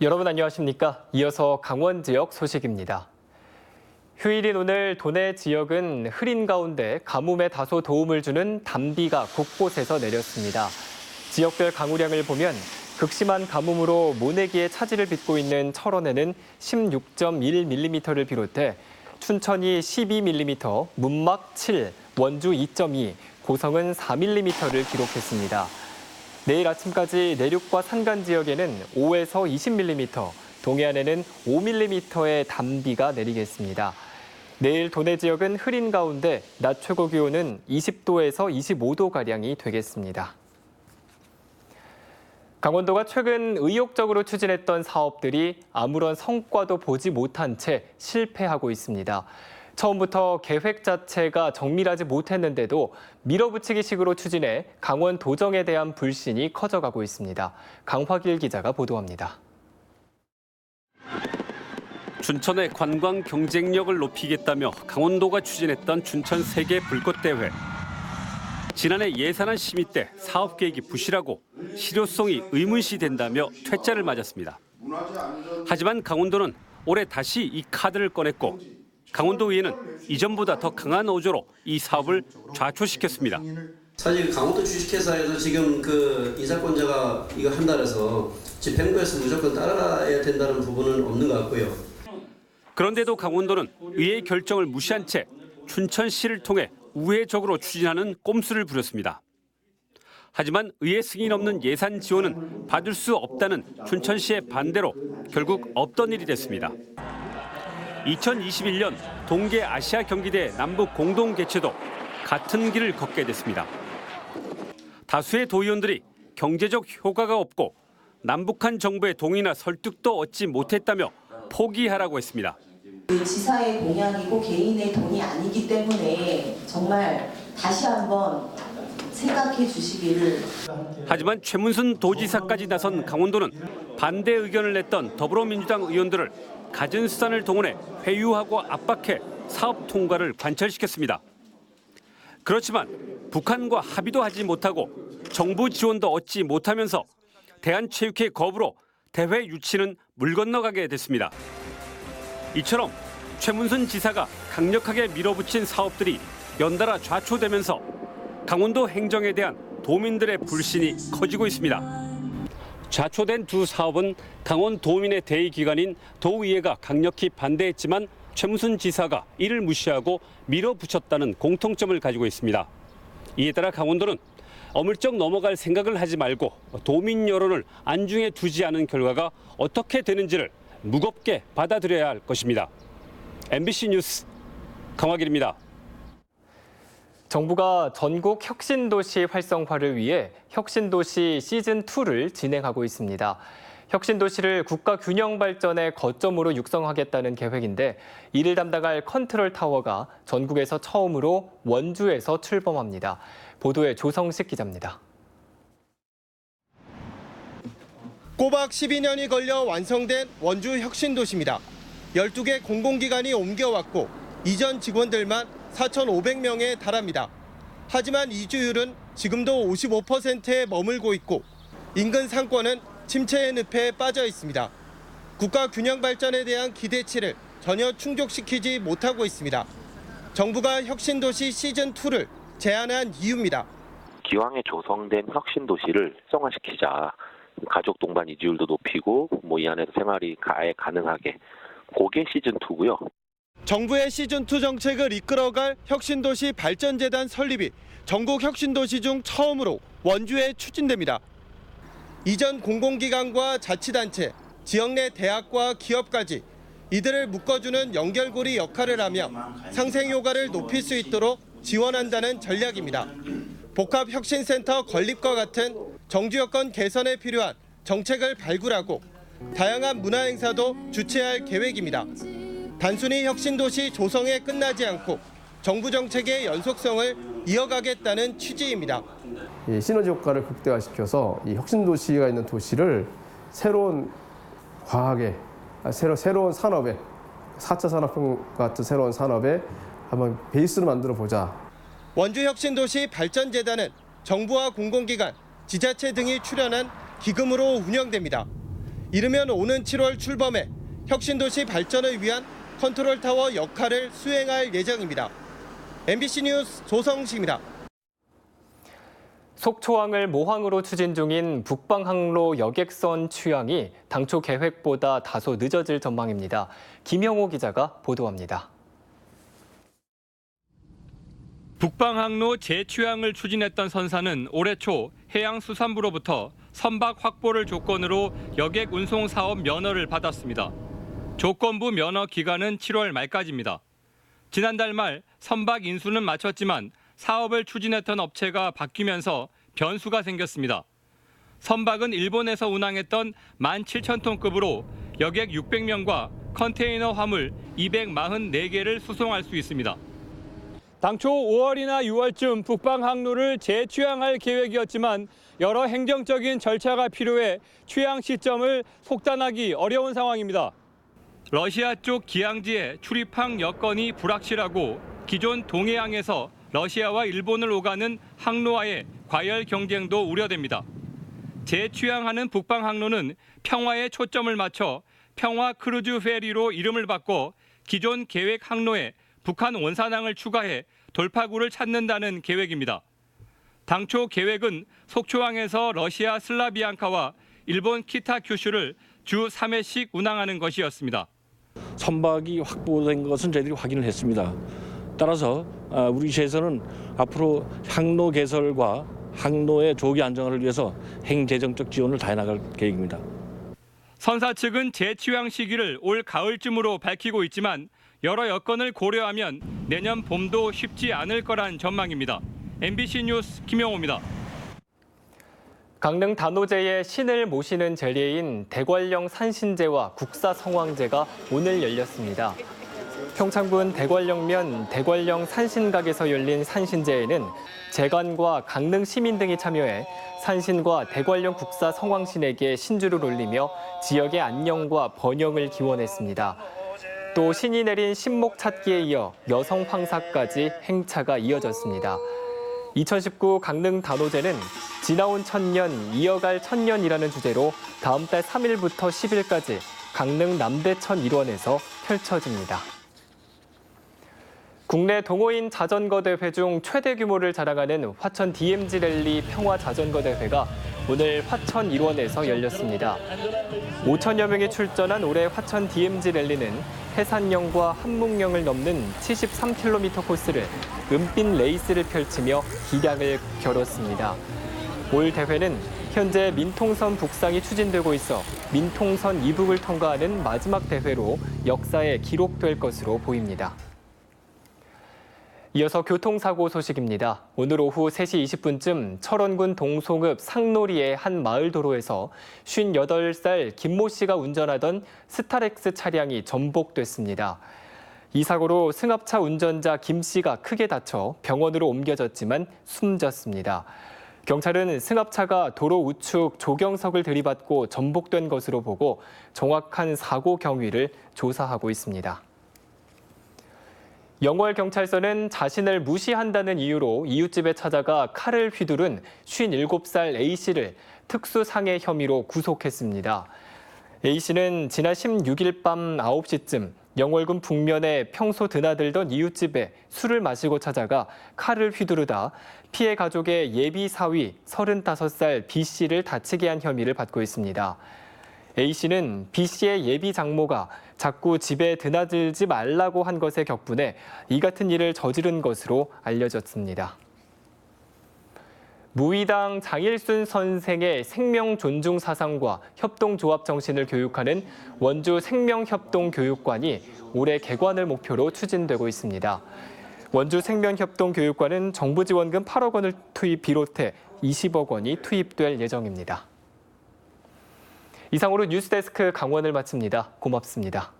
여러분 안녕하십니까? 이어서 강원 지역 소식입니다. 휴일인 오늘 도내 지역은 흐린 가운데 가뭄에 다소 도움을 주는 단비가 곳곳에서 내렸습니다. 지역별 강우량을 보면 극심한 가뭄으로 모내기에 차질을 빚고 있는 철원에는 16.1mm를 비롯해 춘천이 12mm, 문막 7, 원주 2.2, 고성은 4mm를 기록했습니다. 내일 아침까지 내륙과 산간 지역에는 5에서 20mm, 동해안에는 5mm의 단비가 내리겠습니다. 내일 도내 지역은 흐린 가운데 낮 최고 기온은 20도에서 25도 가량이 되겠습니다. 강원도가 최근 의욕적으로 추진했던 사업들이 아무런 성과도 보지 못한 채 실패하고 있습니다. 처음부터 계획 자체가 정밀하지 못했는데도 밀어붙이기 식으로 추진해 강원 도정에 대한 불신이 커져가고 있습니다. 강화길 기자가 보도합니다. 춘천의 관광 경쟁력을 높이겠다며 강원도가 추진했던 춘천 세계 불꽃 대회. 지난해 예산안 심의 때 사업 계획이 부실하고 실효성이 의문시 된다며 퇴짜를 맞았습니다. 하지만 강원도는 올해 다시 이 카드를 꺼냈고 강원도의회는 이전보다 더 강한 어조로 이 사업을 좌초시켰습니다. 사실 강원도 주식회사에서 지금 그 인사권자가 이거 한다 해서 집행부에서 무조건 따라가야 된다는 부분은 없는 것 같고요. 그런데도 강원도는 의회 결정을 무시한 채 춘천시를 통해 우회적으로 추진하는 꼼수를 부렸습니다. 하지만 의회 승인 없는 예산 지원은 받을 수 없다는 춘천시의 반대로 결국 없던 일이 됐습니다. 2021년 동계 아시아 경기대 남북 공동 개최도 같은 길을 걷게 됐습니다. 다수의 도의원들이 경제적 효과가 없고 남북한 정부의 동의나 설득도 얻지 못했다며 포기하라고 했습니다. 그 지사의 공약이고 개인의 돈이 아니기 때문에 정말 다시 한번 생각해 주시기를 하지만 최문순 도지사까지 나선 강원도는 반대 의견을 냈던 더불어민주당 의원들을 갖은 수단을 동원해 회유하고 압박해 사업 통과를 관철시켰습니다. 그렇지만 북한과 합의도 하지 못하고 정부 지원도 얻지 못하면서 대한체육회 거부로 대회 유치는 물 건너가게 됐습니다. 이처럼 최문순 지사가 강력하게 밀어붙인 사업들이 연달아 좌초되면서 강원도 행정에 대한 도민들의 불신이 커지고 있습니다. 좌초된 두 사업은 강원 도민의 대의 기관인 도의회가 강력히 반대했지만 최무순 지사가 이를 무시하고 밀어붙였다는 공통점을 가지고 있습니다. 이에 따라 강원도는 어물쩍 넘어갈 생각을 하지 말고 도민 여론을 안중에 두지 않은 결과가 어떻게 되는지를 무겁게 받아들여야 할 것입니다. MBC 뉴스 강화길입니다. 정부가 전국 혁신도시 활성화를 위해 혁신도시 시즌2를 진행하고 있습니다. 혁신도시를 국가 균형 발전의 거점으로 육성하겠다는 계획인데 이를 담당할 컨트롤 타워가 전국에서 처음으로 원주에서 출범합니다. 보도에 조성식 기자입니다. 꼬박 12년이 걸려 완성된 원주 혁신도시입니다. 12개 공공기관이 옮겨왔고 이전 직원들만 4,500명에 달합니다. 하지만 이주율은 지금도 55%에 머물고 있고 인근 상권은 침체의 늪에 빠져 있습니다. 국가 균형 발전에 대한 기대치를 전혀 충족시키지 못하고 있습니다. 정부가 혁신도시 시즌2를 제안한 이유입니다. 기왕에 조성된 혁신 도시를 활성화시키자. 가족 동반 이주율도 높이고 뭐 이 안에서 생활이 아예 가능하게 그게 시즌 2고요. 정부의 시즌2 정책을 이끌어갈 혁신도시 발전재단 설립이 전국 혁신도시 중 처음으로 원주에 추진됩니다. 이전 공공기관과 자치단체, 지역 내 대학과 기업까지 이들을 묶어주는 연결고리 역할을 하며 상생 효과를 높일 수 있도록 지원한다는 전략입니다. 복합혁신센터 건립과 같은 정주 여건 개선에 필요한 정책을 발굴하고 다양한 문화 행사도 주최할 계획입니다. 단순히 혁신도시 조성에 끝나지 않고 정부 정책의 연속성을 이어가겠다는 취지입니다. 이 시너지 효과를 극대화시켜서 이 혁신 도시가 있는 도시를 새로운 과학에 아, 새로 새로운 산업에 4차 산업혁명 같은 새로운 산업에 한번 베이스를 만들어 보자. 원주 혁신도시 발전재단은 정부와 공공기관, 지자체 등이 출연한 기금으로 운영됩니다. 이르면 오는 7월 출범해 혁신도시 발전을 위한 컨트롤 타워 역할을 수행할 예정입니다. MBC 뉴스 조성식입니다. 속초항을 모항으로 추진 중인 북방항로 여객선 취항이 당초 계획보다 다소 늦어질 전망입니다. 김형호 기자가 보도합니다. 북방항로 재취항을 추진했던 선사는 올해 초 해양수산부로부터 선박 확보를 조건으로 여객 운송 사업 면허를 받았습니다. 조건부 면허 기간은 7월 말까지입니다. 지난달 말 선박 인수는 마쳤지만 사업을 추진했던 업체가 바뀌면서 변수가 생겼습니다. 선박은 일본에서 운항했던 17,000톤급으로 여객 600명과 컨테이너 화물 244개를 수송할 수 있습니다. 당초 5월이나 6월쯤 북방 항로를 재취항할 계획이었지만 여러 행정적인 절차가 필요해 취항 시점을 속단하기 어려운 상황입니다. 러시아 쪽 기항지에 출입항 여건이 불확실하고 기존 동해항에서 러시아와 일본을 오가는 항로와의 과열 경쟁도 우려됩니다. 재취항하는 북방 항로는 평화에 초점을 맞춰 평화 크루즈 페리로 이름을 바꿔 기존 계획 항로에 북한 원산항을 추가해 돌파구를 찾는다는 계획입니다. 당초 계획은 속초항에서 러시아 슬라비앙카와 일본 키타 큐슈를 주 3회씩 운항하는 것이었습니다. 선박이 확보된 것은 저희들이 확인을 했습니다. 따라서 아, 우리 시에서는 앞으로 항로 개설과 항로의 조기 안정화를 위해서 행재정적 지원을 다해 나갈 계획입니다. 선사 측은 재취항 시기를 올 가을쯤으로 밝히고 있지만 여러 여건을 고려하면 내년 봄도 쉽지 않을 거란 전망입니다. MBC 뉴스 김영호입니다. 강릉 단오제의 신을 모시는 제리인 대관령 산신제와 국사성황제가 오늘 열렸습니다. 평창군 대관령면 대관령 산신각에서 열린 산신제에는 재관과 강릉 시민 등이 참여해 산신과 대관령 국사 성황신에게 신주를 올리며 지역의 안녕과 번영을 기원했습니다. 또 신이 내린 신목 찾기에 이어 여성 황사까지 행차가 이어졌습니다. 2019 강릉 단오제는 지나온 천년 이어갈 천년이라는 주제로 다음 달 3일부터 10일까지 강릉 남대천 일원에서 펼쳐집니다. 국내 동호인 자전거 대회 중 최대 규모를 자랑하는 화천 DMZ 랠리 평화 자전거 대회가 오늘 화천 일원에서 열렸습니다. 5천여 명이 출전한 올해 화천 DMZ 랠리는 해산령과 한묵령을 넘는 73km 코스를 은빛 레이스를 펼치며 기량을 겨뤘습니다. 올 대회는 현재 민통선 북상이 추진되고 있어 민통선 이북을 통과하는 마지막 대회로 역사에 기록될 것으로 보입니다. 이어서 교통사고 소식입니다. 오늘 오후 3시 20분쯤 철원군 동송읍 상놀이의 한 마을 도로에서 58살 김모 씨가 운전하던 스타렉스 차량이 전복됐습니다. 이 사고로 승합차 운전자 김 씨가 크게 다쳐 병원으로 옮겨졌지만 숨졌습니다. 경찰은 승합차가 도로 우측 조경석을 들이받고 전복된 것으로 보고 정확한 사고 경위를 조사하고 있습니다. 영월 경찰서는 자신을 무시한다는 이유로 이웃집에 찾아가 칼을 휘두른 57살 A씨를 특수상해 혐의로 구속했습니다. A씨는 지난 16일 밤 9시쯤 영월군 북면에 평소 드나들던 이웃집에 술을 마시고 찾아가 칼을 휘두르다 피해 가족의 예비 사위 35살 B씨를 다치게 한 혐의를 받고 있습니다. A씨는 B씨의 예비 장모가 자꾸 집에 드나들지 말라고 한 것에 격분해 이 같은 일을 저지른 것으로 알려졌습니다. 무의당 장일순 선생의 생명 존중 사상과 협동조합 정신을 교육하는 원주 생명협동교육관이 올해 개관을 목표로 추진되고 있습니다. 원주 생명협동교육관은 정부 지원금 8억 원을 투입 비롯해 20억 원이 투입될 예정입니다. 이상으로 뉴스데스크 강원을 마칩니다. 고맙습니다.